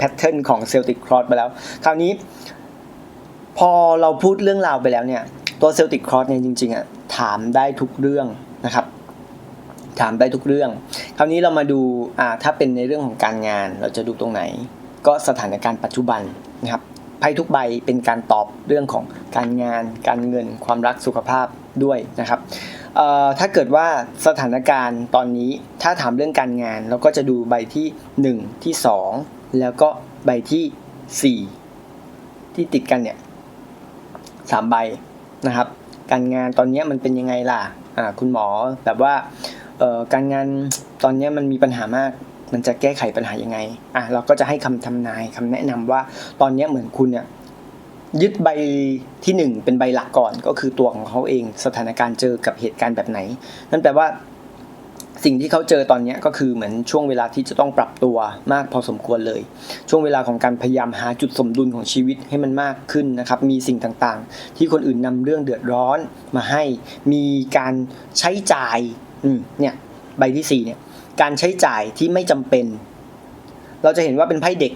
แพทเทิร์นของเซลติกครอสไปแล้ว คราวนี้พอเราพูดเรื่องราวไปแล้วเนี่ย ตัวเซลติกครอสเนี่ยจริงๆอะถามได้ทุกเรื่องนะครับ ถามได้ทุกเรื่อง คราวนี้เรามาดูอ่าถ้าเป็นในเรื่องของการงานเราจะดูตรงไหน ก็สถานการณ์ปัจจุบันนะครับไพ่ทุกใบเป็นการตอบเรื่องของการงาน การเงิน ความรักสุขภาพด้วยนะครับถ้าเกิดว่าสถานการณ์ตอนนี้ถ้าถามเรื่องการงาน เราก็จะดูใบที่ 1 ที่ 2 แล้วก็ใบที่ 4 ที่ติดกันเนี่ยสามใบนะครับ การงานตอนนี้มันเป็นยังไงล่ะอ่าคุณหมอแบบว่าเอ่อการงานตอนนี้มันมีปัญหามาก มันจะแก้ไขปัญหายังไงอะเราก็จะให้คำทำนายคำแนะนำว่าตอนนี้เหมือนคุณเนี่ยยึดใบที่หนึ่งเป็นใบหลักก่อนก็คือตัวของเขาเอง สถานการณ์เจอกับเหตุการณ์แบบไหน นั่นแปลว่า สิ่งที่เขาเจอตอนนี้ก็คือเหมือนช่วงเวลาที่จะต้องปรับตัวมากพอสมควรเลย ช่วงเวลาของการพยายามหาจุดสมดุลของชีวิตให้มันมากขึ้นนะครับ มีสิ่งต่างๆ ที่คนอื่นนำเรื่องเดือดร้อนมาให้ มีการใช้จ่ายเนี่ยใบที่สี่เนี่ยการใช้จ่ายที่ไม่จำเป็น เราจะเห็นว่าเป็นไพ่เด็ก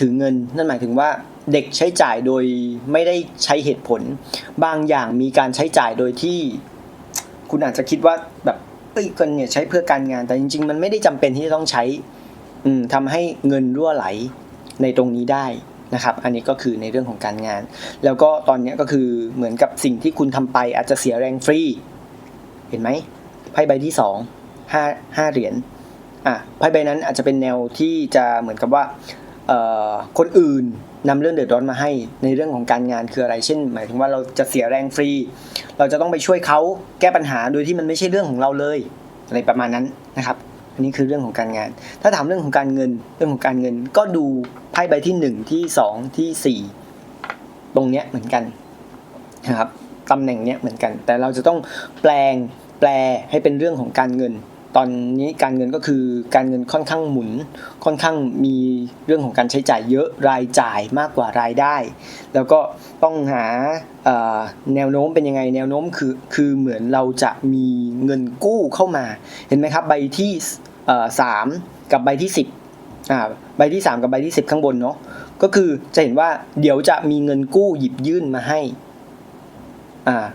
ถือเงิน นั่นหมายถึงว่าเด็กใช้จ่ายโดยไม่ได้ใช้เหตุผล บางอย่างมีการใช้จ่ายโดยที่ คุณอาจจะคิดว่าแบบ เอ้ยคนเนี่ยใช้เพื่อการงาน แต่จริง ๆ มันไม่ได้จำเป็นที่จะต้องใช้อืมทำให้เงินรั่วไหลในตรงนี้ได้นะครับ อันนี้ก็คือในเรื่องของการงาน แล้วก็ตอนเนี้ยก็คือเหมือนกับสิ่งที่คุณทำไปอาจจะเสียแรงฟรี เห็นไหมไพ่ใบที่สองห้าห้าเหรียญอะไพ่ใบนั้นอาจจะเป็นแนวที่จะเหมือนกับว่าคนอื่น นำเรื่องเดือดร้อนมาให้ในเรื่องของการงานคืออะไร เช่น หมายถึงว่าเราจะเสียแรงฟรี เราจะต้องไปช่วยเขาแก้ปัญหาโดยที่มันไม่ใช่เรื่องของเราเลย อะไรประมาณนั้นนะครับ อันนี้คือเรื่องของการงาน ถ้าถามเรื่องของการเงิน เรื่องของการเงินก็ดูไพ่ใบที่หนึ่งที่สองที่สี่ตรงเนี้ยเหมือนกันนะครับตำแหน่งเนี้ยเหมือนกัน แต่เราจะต้องแปลงแปลให้เป็นเรื่องของการเงิน ตอนนี้การเงินก็คือการเงินค่อนข้างหมุน ค่อนข้างมีเรื่องของการใช้จ่ายเยอะรายจ่ายมากกว่ารายได้ แล้วก็ต้องหาแนวโน้มเป็นยังไงแนวโน้มคือคือเหมือนเราจะมีเงินกู้เข้ามา เห็นไหมครับใบที่สามกับใบที่สิบอ่าใบที่สามกับใบที่สิบข้างบนเนาะก็คือจะเห็นว่าเดี๋ยวจะมีเงินกู้หยิบยื่นมาให้อ่า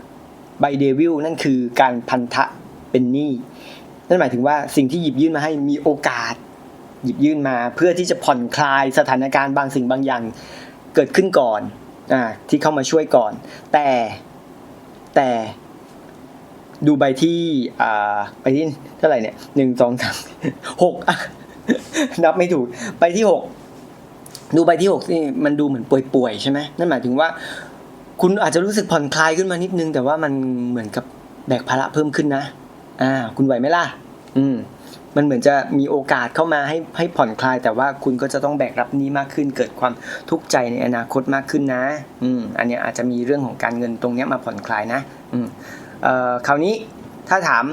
ใบเดวิลนั่นคือการพันธะเป็นหนี้ นั่นหมายถึงว่าสิ่งที่หยิบยื่นมาให้มีโอกาส หยิบยื่นมาเพื่อที่จะผ่อนคลายสถานการณ์บางสิ่งบางอย่างเกิดขึ้นก่อนอ่าที่เข้ามาช่วยก่อน แต่แต่ดูใบที่อ่าใบที่เท่าไหร่เนี่ยหนึ่งสองสามหกนับไม่ถูกใบที่หกดูใบที่หกนี่มันดูเหมือนป่วยๆใช่ไหมนั่นหมายถึงว่า คุณอาจจะรู้สึกผ่อนคลายขึ้นมานิดนึง แต่ว่ามันเหมือนกับแบกภาระเพิ่มขึ้นนะ อ่าคุณไหวไหมล่ะ อืม มันเหมือนจะมีโอกาสเข้ามาให้ให้ผ่อนคลาย แต่ว่าคุณก็จะต้องแบกรับนี้มากขึ้น เกิดความทุกข์ใจในอนาคตมากขึ้นนะ อืม อันนี้อาจจะมีเรื่องของการเงินตรงเนี้ยมาผ่อนคลายนะ อืม เอ่อ คราวนี้ถ้าถาม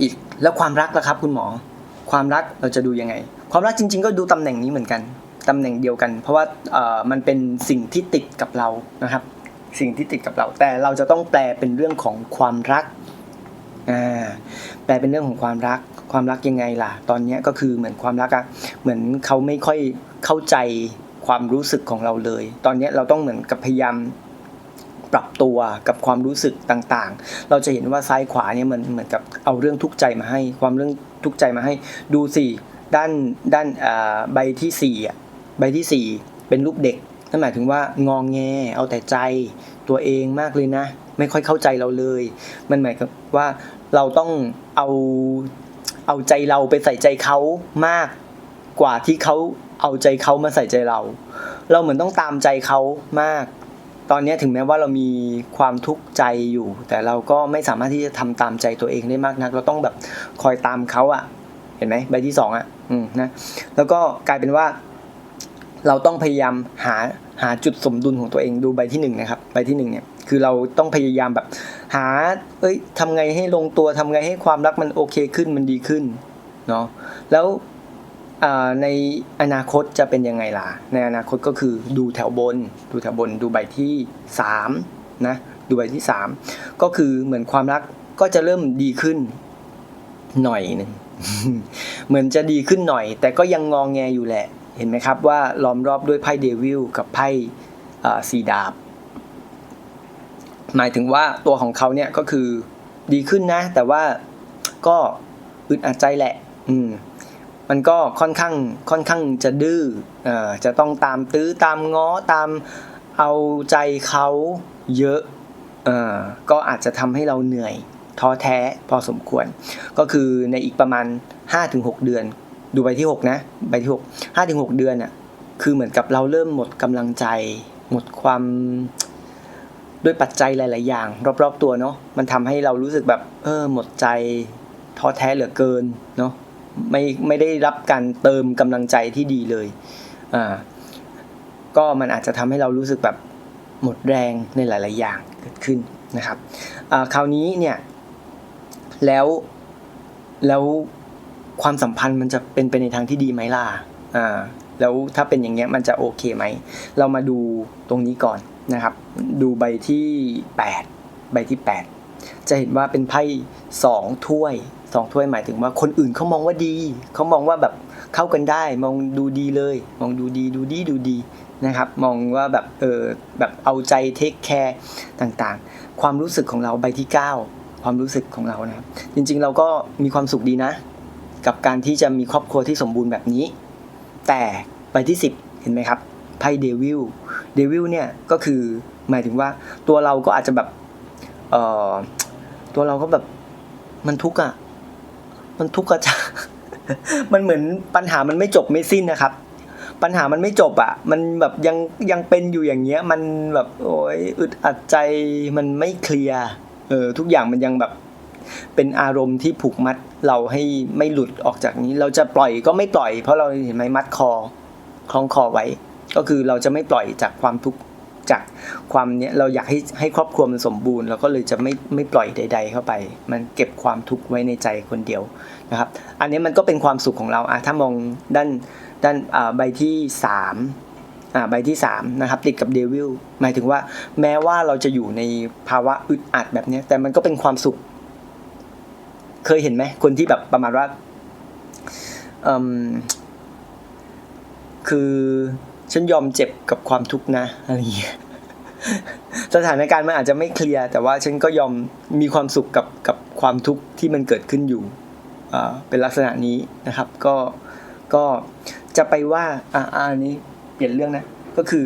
อีกแล้วความรักล่ะครับคุณหมอ ความรักเราจะดูยังไง ความรักจริง ๆ ก็ดูตำแหน่งนี้เหมือนกันตำแหน่งเดียวกัน เพราะว่าเอ่อมันเป็นสิ่งที่ติดกับเรานะครับ สิ่งที่ติดกับเรา แต่เราจะต้องแปลเป็นเรื่องของความรัก อ่าแปลเป็นเรื่องของความรักความรักยังไงล่ะ ตอนนี้ก็คือเหมือนความรักอะเหมือนเขาไม่ค่อยเข้าใจความรู้สึกของเราเลย ตอนนี้เราต้องเหมือนกับพยายามปรับตัวกับความรู้สึกต่างๆ เราจะเห็นว่าซ้ายขวาเนี่ยมันเหมือนกับเอาเรื่องทุกข์ใจมาให้ ความเรื่องทุกข์ใจมาให้ ดูสิด้านด้านใบที่สี่อะใบที่สี่เป็นรูปเด็กนั่นหมายถึงว่างองแงเอาแต่ใจตัวเองมากเลยนะ ไม่ค่อยเข้าใจเราเลย มันหมายว่าเราต้องเอาเอาใจเราไปใส่ใจเขามากกว่าที่เขาเอาใจเขามาใส่ใจเรา เราเหมือนต้องตามใจเขามาก ตอนนี้ถึงแม้ว่าเรามีความทุกข์ใจอยู่ แต่เราก็ไม่สามารถที่จะทำตามใจตัวเองได้มากนัก เราต้องแบบคอยตามเขาอะเห็นไหมใบที่สองอะอืมนะ แล้วก็กลายเป็นว่า เราต้องพยายามหาหาจุดสมดุลของตัวเองดูใบที่หนึ่งนะครับ ใบที่หนึ่งเนี่ย คือเราต้องพยายามแบบ หา เอ้ยทำไงให้ลงตัวทำไงให้ความรักมันโอเคขึ้นมันดีขึ้นเนาะแล้วในอนาคตจะเป็นยังไงล่ะ ในอนาคตก็คือดูแถวบน ดูแถวบน ดูใบที่สามนะ ดูใบที่สามก็คือเหมือนความรักก็จะเริ่มดีขึ้นหน่อยหนึ่งเหมือนจะดีขึ้นหน่อย แต่ก็ยังงองแงอยู่แหละ เห็นไหมครับว่าล้อมรอบด้วยไพ่เดวิลกับไพ่เอ่อสีดาบ หมายถึงว่าตัวของเขาเนี่ยก็คือดีขึ้นนะ แต่ว่าก็อึดอัดใจแหละ อืม มันก็ค่อนข้างค่อนข้างจะดื้ออ่อจะต้องตามตื้อตามง้อตามเอาใจเขาเยอะอ่อก็อาจจะทำให้เราเหนื่อยท้อแท้พอสมควร ก็คือในอีกประมาณ 5-6 เดือน ดูใบที่ 6 นะใบที่ 6 5-6 เดือนน่ะคือเหมือนกับเราเริ่มหมดกำลังใจ หมดความ ด้วยปัจจัยหลาย ๆ อย่าง รอบ ๆ ตัวเนาะมันทำให้เรารู้สึกแบบเออหมดใจท้อแท้เหลือเกินเนาะไม่ไม่ได้รับการเติมกำลังใจที่ดีเลยอ่าก็มันอาจจะทำให้เรารู้สึกแบบหมดแรงในหลาย ๆ อย่างเกิดขึ้นนะครับอ่าคราวนี้เนี่ยแล้วแล้วความสัมพันธ์มันจะเป็นไปในทางที่ดีไหมล่ะอ่าแล้วถ้าเป็นอย่างเงี้ยมันจะโอเคไหม เรามาดูตรงนี้ก่อน นะครับ ดูใบที่ 8 ใบที่ 8 จะเห็นว่าเป็นไพ่สองถ้วยสองถ้วยหมายถึงว่าคนอื่นเขามองว่าดี เขามองว่าแบบเข้ากันได้ มองดูดีเลย มองดูดีดูดีดูดีนะครับ มองว่าแบบเออแบบเอาใจเทคแคร์ต่างๆ ความรู้สึกของเราใบที่ 9 ความรู้สึกของเรานะครับ จริงๆเราก็มีความสุขดีนะ กับการที่จะมีครอบครัวที่สมบูรณ์แบบนี้ แต่ใบที่ 10 เห็นไหมครับ ไพ่เดวิลเดวิลเนี่ยก็คือหมายถึงว่าตัวเราก็อาจจะแบบเอ่อตัวเราก็แบบมันทุกข์อะมันทุกข์อะจ้ะมันเหมือนปัญหามันไม่จบไม่สิ้นนะครับ ปัญหามันไม่จบอะ มันแบบยังยังเป็นอยู่อย่างเงี้ย มันแบบโอ้ยอึดอัดใจมันไม่เคลียร์เออทุกอย่างมันยังแบบเป็นอารมณ์ที่ผูกมัดเราให้ไม่หลุดออกจากนี้ เราจะปล่อยก็ไม่ปล่อย เพราะเราเห็นไหมมัดคอคล้องคอไว้ ก็คือเราจะไม่ปล่อยจากความทุกข์จากความเนี้ยเราอยากให้ให้ครอบครัวมันสมบูรณ์เราก็เลยจะไม่ไม่ปล่อยใด ๆ เข้าไป มันเก็บความทุกข์ไว้ในใจคนเดียวนะครับ อันนี้มันก็เป็นความสุขของเราอะถ้ามองด้านด้านใบที่สามอ่าใบที่สามนะครับติดกับเดวิลหมายถึงว่าแม้ว่าเราจะอยู่ในภาวะอึดอัดแบบนี้แต่มันก็เป็นความสุข เคยเห็นไหมคนที่แบบประมาณว่าคือ ฉันยอมเจ็บกับความทุกข์นะอะไรอย่างเงี้ยสถานการณ์มันอาจจะไม่เคลียร์แต่ว่าฉันก็ยอมมีความสุขกับกับความทุกข์ที่มันเกิดขึ้นอยู่เป็นลักษณะนี้นะครับ ก็ก็จะไปว่าอ่าอันนี้เปลี่ยนเรื่องนะก็คือ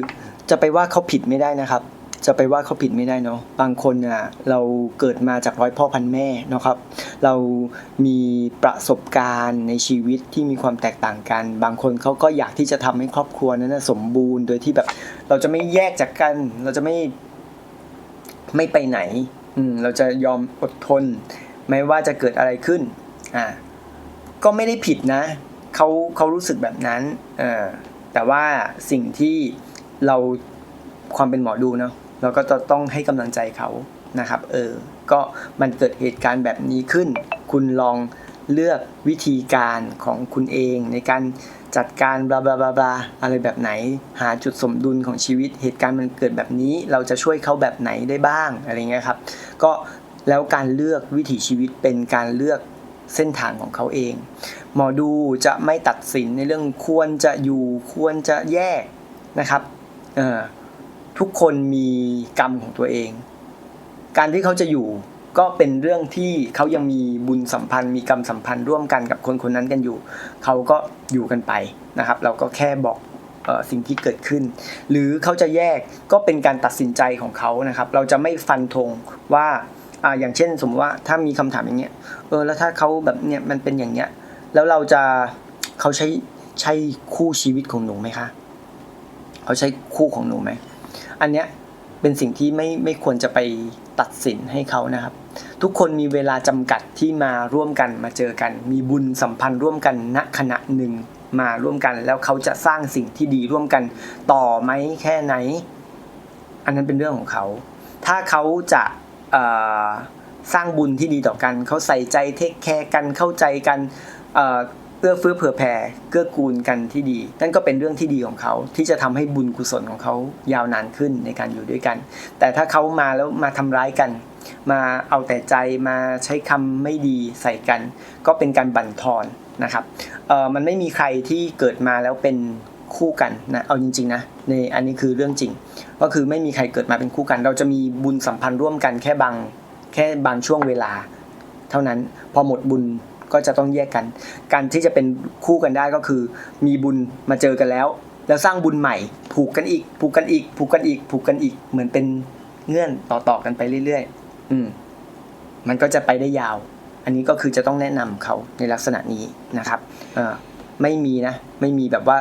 จะไปว่าเขาผิดไม่ได้นะครับ จะไปว่าเขาผิดไม่ได้เนาะบางคนอะเราเกิดมาจากร้อยพ่อพันแม่เนาะครับ เรามีประสบการณ์ในชีวิตที่มีความแตกต่างกัน บางคนเขาก็อยากที่จะทำให้ครอบครัวนั้นสมบูรณ์โดยที่แบบ เราจะไม่แยกจากกัน เราจะไม่ไม่ไปไหน อืมเราจะยอมอดทน ไม่ว่าจะเกิดอะไรขึ้นอ่าก็ไม่ได้ผิดนะเขาเขารู้สึกแบบนั้นเออแต่ว่าสิ่งที่เราความเป็นหมอดูเนาะ เราก็จะต้องให้กำลังใจเขานะครับเออก็มันเกิดเหตุการณ์แบบนี้ขึ้น คุณลองเลือกวิธีการของคุณเองในการจัดการบลาบลาบลาบลาอะไรแบบไหน หาจุดสมดุลของชีวิต เหตุการณ์มันเกิดแบบนี้ เราจะช่วยเขาแบบไหนได้บ้างอะไรเงี้ยครับ ก็แล้วการเลือกวิถีชีวิตเป็นการเลือกเส้นทางของเขาเอง หมอดูจะไม่ตัดสินในเรื่องควรจะอยู่ควรจะแยกนะครับ เออ ทุกคนมีกรรมของตัวเอง การที่เขาจะอยู่ก็เป็นเรื่องที่เขายังมีบุญสัมพันธ์ มีกรรมสัมพันธ์ร่วมกันกับคนคนนั้นกันอยู่ เขาก็อยู่กันไปนะครับ เราก็แค่บอกสิ่งที่เกิดขึ้น หรือเขาจะแยกก็เป็นการตัดสินใจของเขานะครับ เราจะไม่ฟันธงว่าอ่าอย่างเช่น สมมติว่าถ้ามีคำถามอย่างเงี้ยเออแล้วถ้าเขาแบบเนี้ยมันเป็นอย่างเงี้ยแล้วเราจะเขาใช้ใช่คู่ชีวิตของหนูไหมคะ เขาใช้คู่ของหนูไหม อันเนี้ยเป็นสิ่งที่ไม่ไม่ควรจะไปตัดสินให้เขานะครับ ทุกคนมีเวลาจำกัดที่มาร่วมกันมาเจอกัน มีบุญสัมพันธ์ร่วมกันณขณะหนึ่งมาร่วมกัน แล้วเขาจะสร้างสิ่งที่ดีร่วมกันต่อไหมแค่ไหน อันนั้นเป็นเรื่องของเขา ถ้าเขาจะสร้างบุญที่ดีต่อกัน เขาใส่ใจเทคแคร์กันเข้าใจกัน เอื้อเฟื้อเผื่อแผ่เกื้อกูลกันที่ดี นั่นก็เป็นเรื่องที่ดีของเขาที่จะทำให้บุญกุศลของเขายาวนานขึ้นในการอยู่ด้วยกัน แต่ถ้าเขามาแล้วมาทำร้ายกัน มาเอาแต่ใจมาใช้คำไม่ดีใส่กัน ก็เป็นการบั่นทอนนะครับเออมันไม่มีใครที่เกิดมาแล้วเป็นคู่กันนะเอาจริงๆนะในอันนี้คือเรื่องจริง ก็คือไม่มีใครเกิดมาเป็นคู่กัน เราจะมีบุญสัมพันธ์ร่วมกันแค่บางแค่บางช่วงเวลา เท่านั้นพอหมดบุญ ก็จะต้องแยกกัน การที่จะเป็นคู่กันได้ก็คือ มีบุญมาเจอกันแล้ว แล้วสร้างบุญใหม่ ผูกกันอีก ผูกกันอีก ผูกกันอีก ผูกกันอีก เหมือนเป็นเงื่อนต่อๆกันไปเรื่อยๆ อืม มันก็จะไปได้ยาว อันนี้ก็คือจะต้องแนะนำเขาในลักษณะนี้นะครับเอ่อไม่มีนะ ไม่มีแบบว่า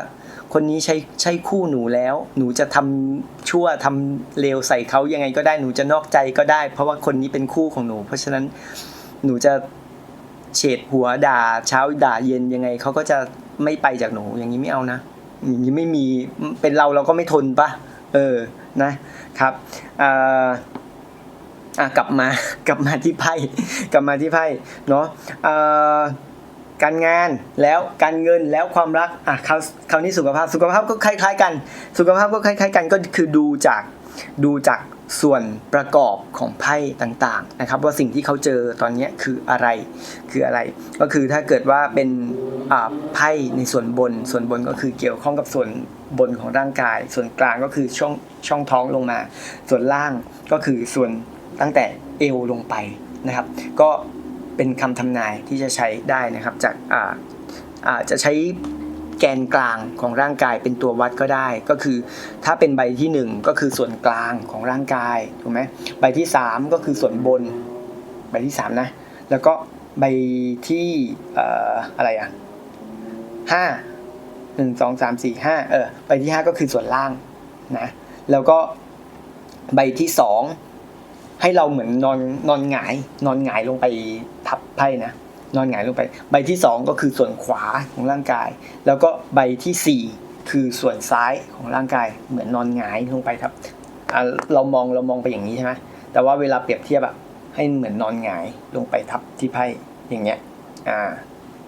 คนนี้ใช่ใช่คู่หนูแล้ว หนูจะทำชั่วทำเลวใส่เขายังไงก็ได้ หนูจะนอกใจก็ได้ เพราะว่าคนนี้เป็นคู่ของหนู เพราะฉะนั้นหนูจะ เฉดหัวด่าเช้าด่าเย็นยังไงเขาก็จะไม่ไปจากหนูอย่างนี้ไม่เอานะอย่างนี้ไม่มีเป็นเราเราก็ไม่ทนปะเออนะครับอ่ากลับมากลับมาที่ไพ่กลับมาที่ไพ่เนาะอ่าการงานแล้วการเงินแล้วความรักอะคราวคราวนี้สุขภาพสุขภาพก็คล้าย ๆ กัน สุขภาพก็คล้าย ๆ กันก็คือดูจากดูจาก ส่วนประกอบของไพ่ต่างๆนะครับ ว่าสิ่งที่เขาเจอตอนนี้คืออะไรคืออะไร ก็คือถ้าเกิดว่าเป็นไพ่ในส่วนบนส่วนบนก็คือเกี่ยวข้องกับส่วนบนของร่างกาย ส่วนกลางก็คือช่องช่องท้องลงมา ส่วนล่างก็คือส่วนตั้งแต่เอวลงไปนะครับ ก็เป็นคำทำนายที่จะใช้ได้นะครับจากอ่าจะใช้ แกนกลางของร่างกายเป็นตัววัดก็ได้ ก็คือถ้าเป็นใบที่หนึ่งก็คือส่วนกลางของร่างกายถูกไหมใบที่สามก็คือส่วนบน ใบที่สามนะแล้วก็ใบที่เอ่ออะไรอะห้าหนึ่งสองสามสี่ห้าเออใบที่ห้าก็คือส่วนล่างนะแล้วก็ใบที่สองให้เราเหมือนนอนนอนหงาย นอนหงายลงไปทับไพ่นะ นอนหงายลงไป ใบที่สองก็คือส่วนขวาของร่างกาย แล้วก็ใบที่สี่คือส่วนซ้ายของร่างกายเหมือนนอนหงายลงไปครับเรามองเรามองไปอย่างนี้ใช่ไหมแต่ว่าเวลาเปรียบเทียบอะให้เหมือนนอนหงายลงไปทับที่ไพ่อย่างเงี้ยอ่า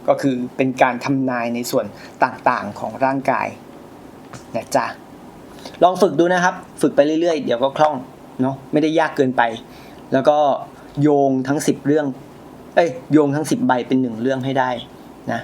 ก็คือเป็นการทำนายในส่วนต่างๆของร่างกายนะจ๊ะลองฝึกดูนะครับ ฝึกไปเรื่อยๆ เดี๋ยวก็คล่องเนาะไม่ได้ยากเกินไป แล้วก็โยงทั้ง 10 เรื่อง เอ้ยโยงทั้งสิบใบเป็นหนึ่งเรื่องให้ได้นะ